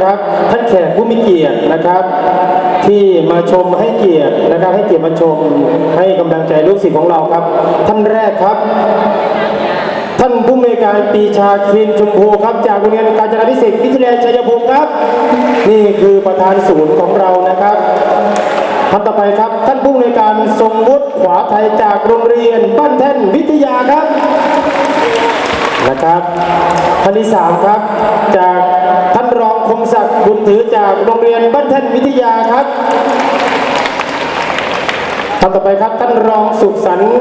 ครับท่านแขกผู้มีเกียรตินะครับ ที่มาชมให้เกียรตินะครับให้เกียรติมาชมให้กำลังใจลูกศิษย์ของเราครับ ท่านแรกครับ ท่านผู้อำนวยการปีชาคินชมพูครับ จากโรงเรียนการจนาพิเศษวิทยาลัยชัยภูมิครับ นี่คือประธานศูนย์ของเรานะครับท่านต่อไปครับ ท่านผู้อำนการทรงวุฒิขวาไทยจากโรงเรียนบ้านแท่นวิทยาครับนะครับท่านที่สามครับจาก ศักดิ์บุญถือจากโรงเรียนบ้านแท่นวิทยาครับท่านต่อไปครับท่านรองสุขสันต์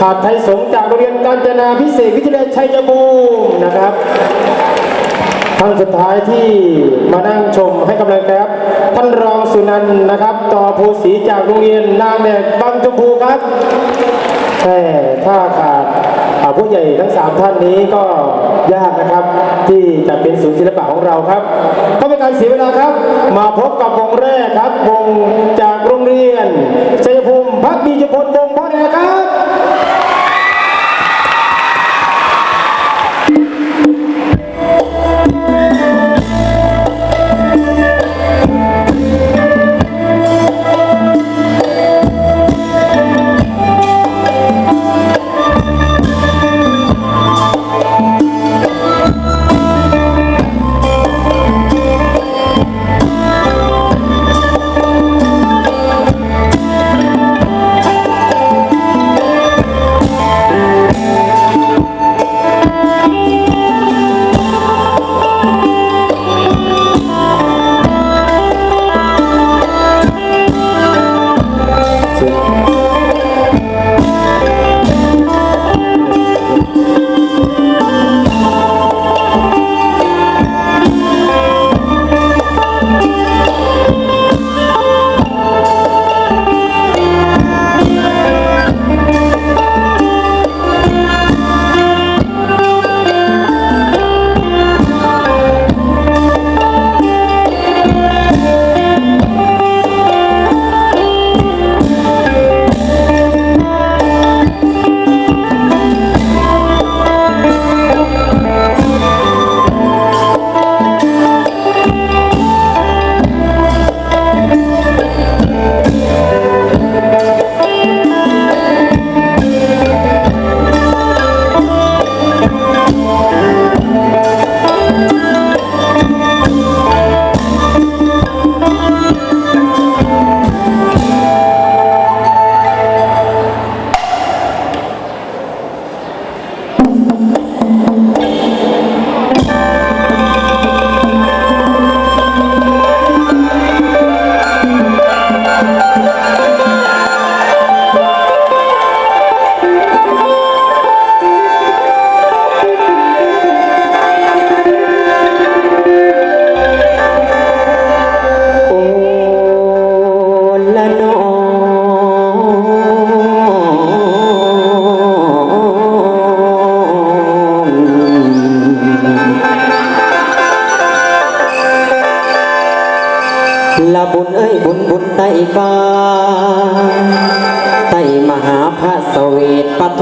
ผาดไทยสงจากโรงเรียนกาญจนาพิเศษวิทยาลัยชัยภูมินะครับท่านสุดท้ายที่มานั่งชมให้กำลังใจครับ ท่านรองสุนันนะครับ ต่อโพสีจากโรงเรียนนางแดกบางชมพูครับแต่ถ้าขาด ผู้ใหญ่ทั้งสามท่านนี้ก็ยากนะครับ ที่จะเป็นศูนย์ศิลปะของเราครับก็เป็นการเสียเวลาครับ มาพบกับวงแรกครับวงจากโรงเรียนชัยภูมิพักดีจุพลวงพ่อแดครับ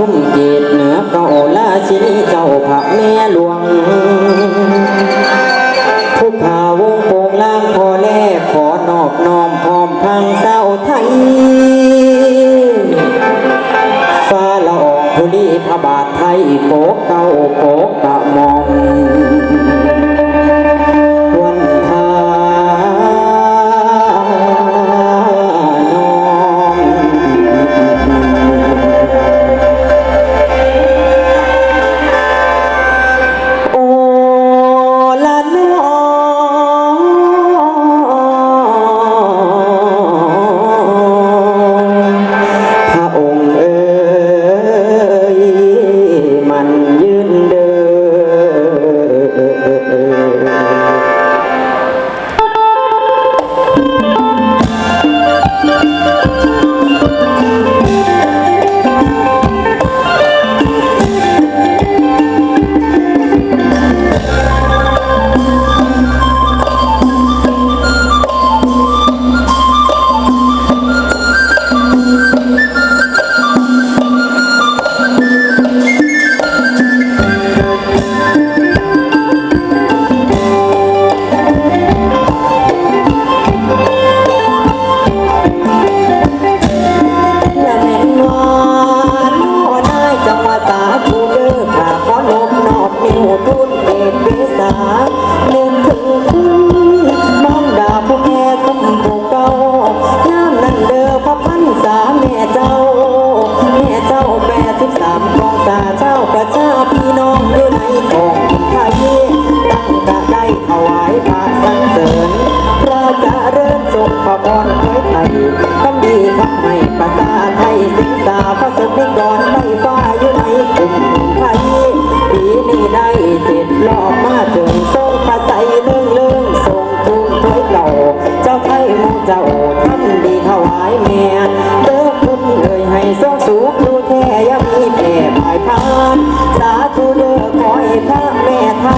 มเกตเหนือเก่าลาชินีเจ้าพระแม่หลวง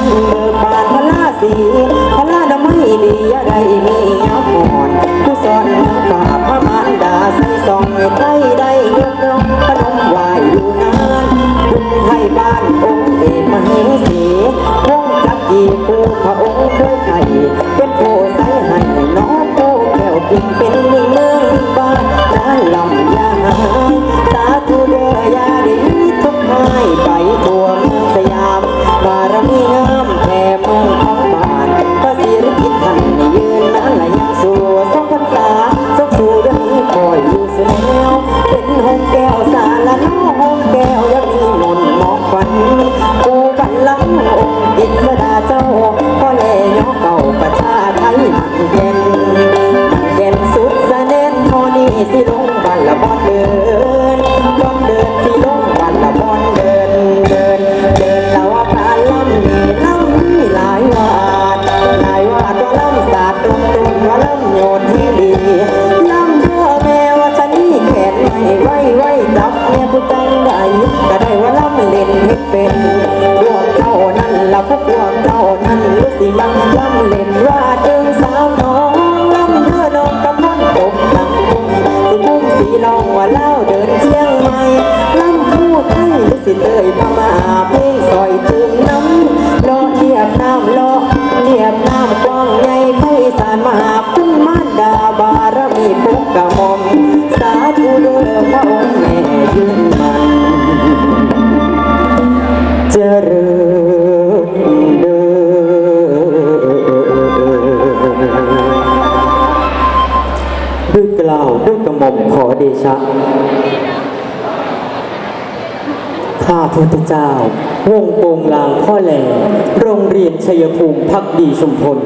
เบิกบานพะลาสีพะลาดไม่ดีอะไรมีอับอ่อนผู้สอนนักกาพระมารดาใส่ซองใได้ได้ยกยกพนมไหวอยู่นานคุณไทยบ้านองค์เอกมหสีวงจักรีผู้พระองค์เคยไทยเป็นผู้ใส่ให้น้องโพเแก้วกินเป็น พวกพวกเจ้านั้นรู้สิลังลำเล่นว่าเอิงสาวน้องลำเพื่อนองกำมันอกตังกุ้งสีกุ้งสีลองว่าเล่าเดินเชียงใหม่ลำคู่ไทยรู้สิเตยบัง มขอเดชะ ข้าพุทธเจ้า วงโปงลางพ่อแหล่โรงเรียนชัยภูมิพักดีชุมพล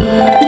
Thank.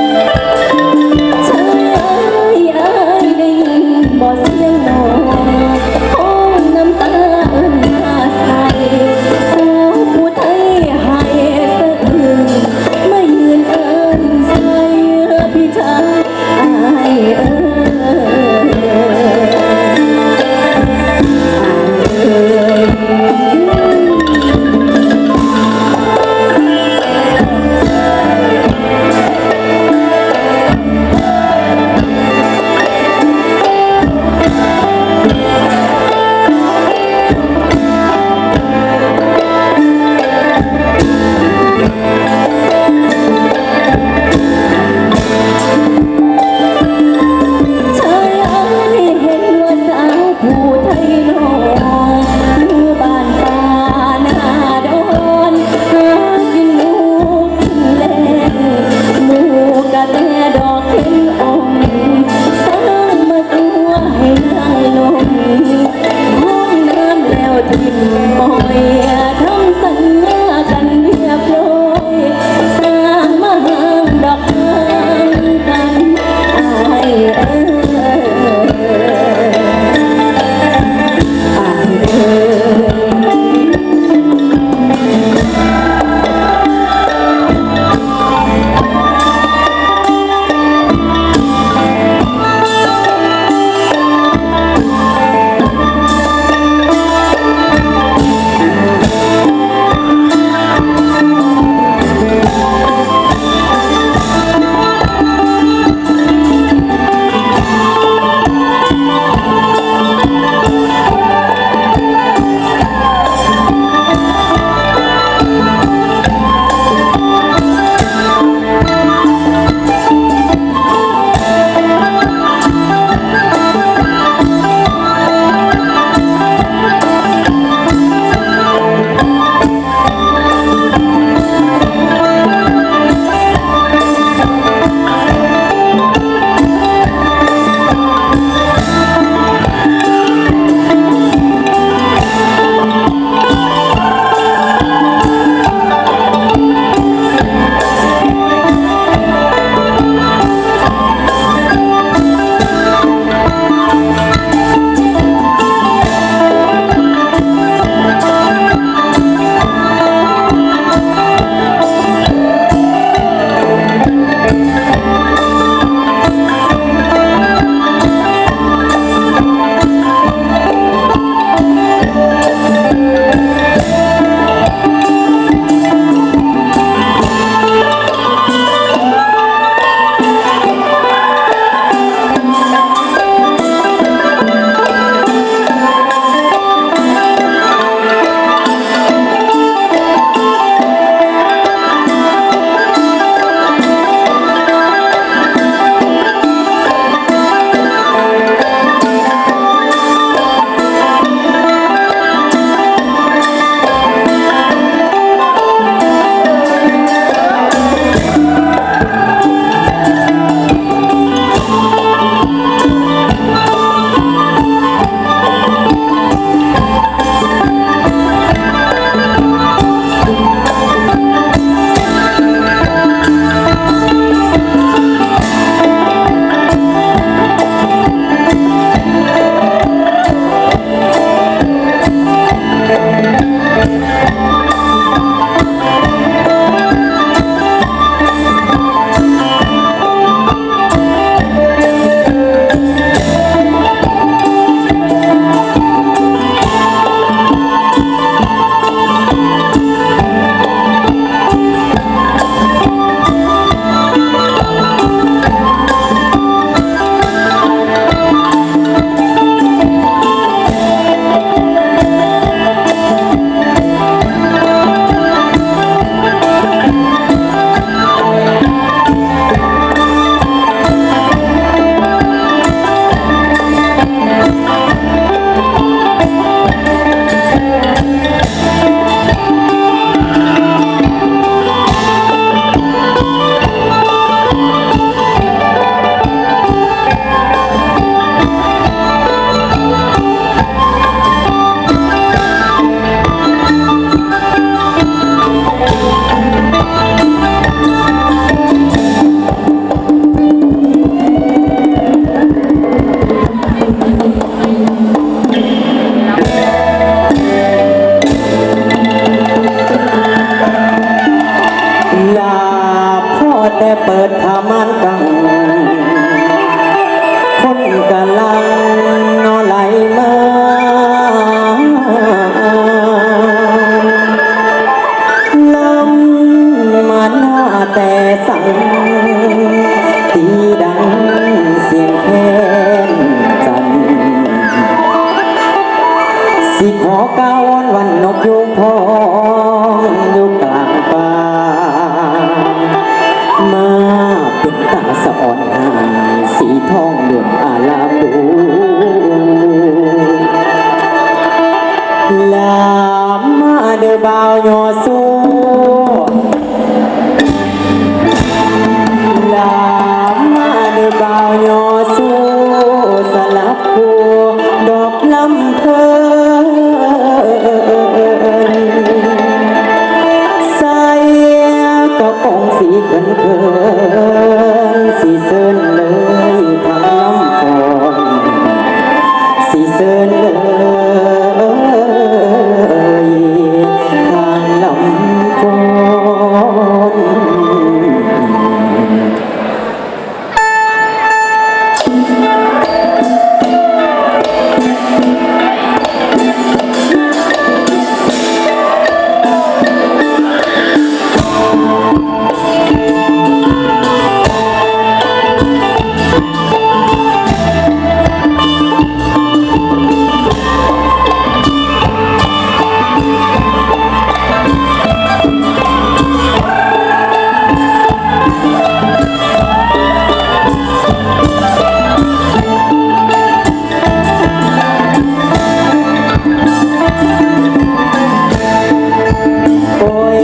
โอ้ย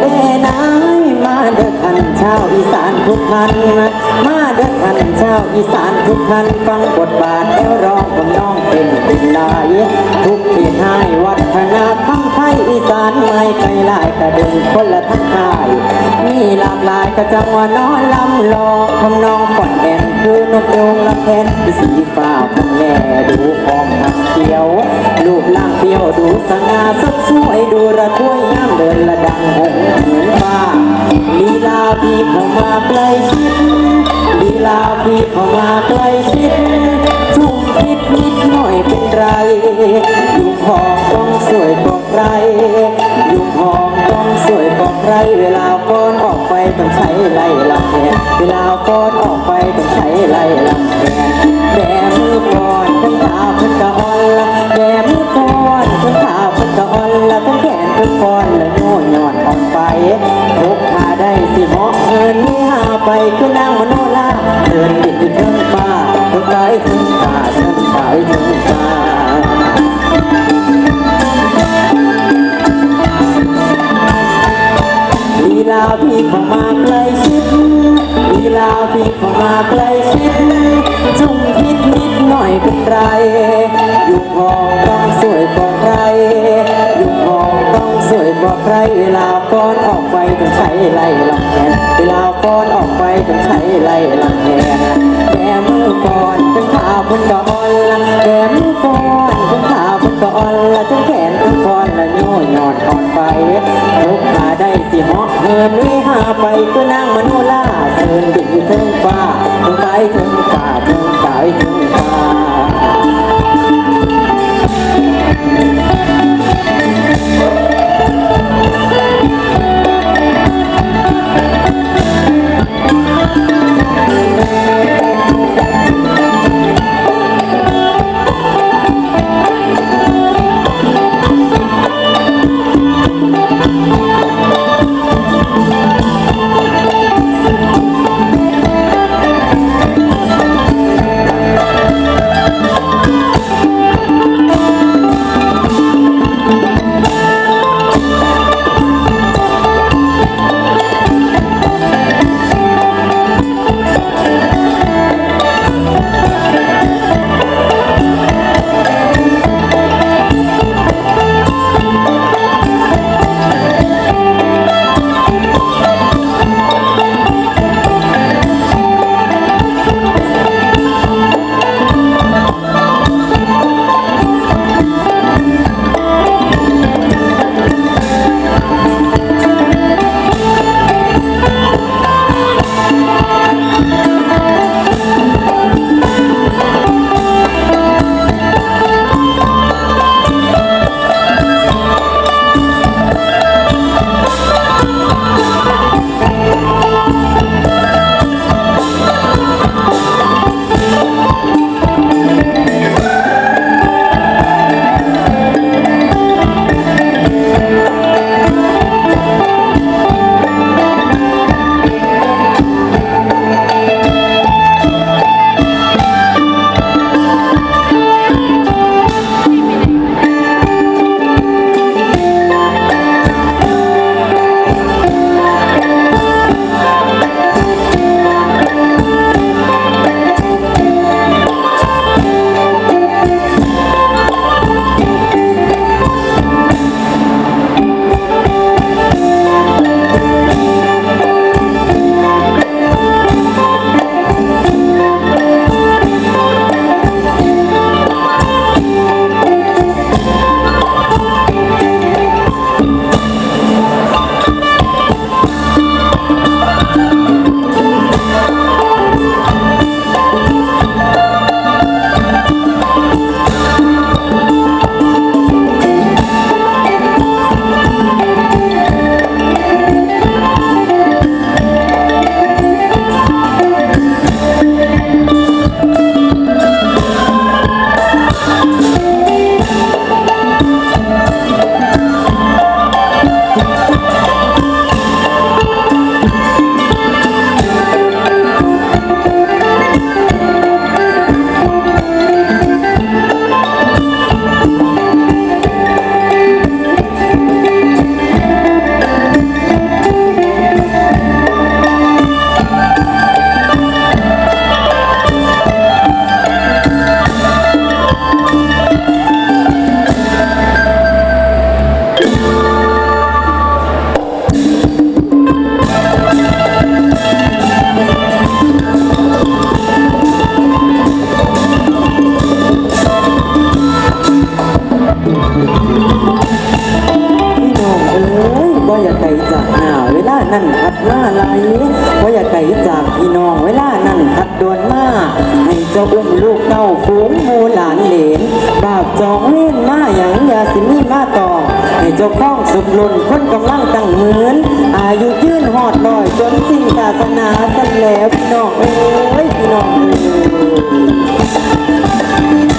เด้นายมาเด้อท่านชาวอีสานทุกท่านมาเด้อท่านชาวอีสานทุกท่านฟังบทบาทแล้วร้องผมน้องเป็นเป็นลายทุกที่ให้วัฒนธรรมไทยอีสานไม่ไกลหลายกระดึงคนละทั้งทายมีหลากหลายกระจังว่านอนลำลอกทำนองฝันแอนคือนกโยงลำแทนสีฟ้าพันแล่ดูหอมหักเขียวรูปร่างเปรี้ยวดูสง่าสดสวยดูระทวยงามเดินระดังหงเหมือนบ้าลีลาพี่เข้ามาใกล้ชิด ลีลาพี่เข้ามาใกล้ชิดจุ่มคิดนิดหน่อยเป็นไรอยู่หอมต้องสวยกว่าใครอยู่หอมต้องสวยกว่าใคร เวลาก้อนออกไปต้องใช้ไล่ลำแขนเวลาก้อนออกไปต้องใช้ไล่ลำแขนแบมือก่อน เงินวิหาไปคือนางมโนลา ว่าอย่าไกลจากพี่น้องเวลานั้นพัดดวนมาให้เจ้าอุ้มลูกเต้าฝูงมูหลานเหลนบาปจองเล่นมาอย่างยาสิมีมาต่อให้เจ้าข้องสุขลุนคนกำลังตั้งเหมือน อายุยืนหอดลอยจนสิ้นศาสนาสั้นแล้วพี่น้องเอ้ยพี่น้องเอ้ย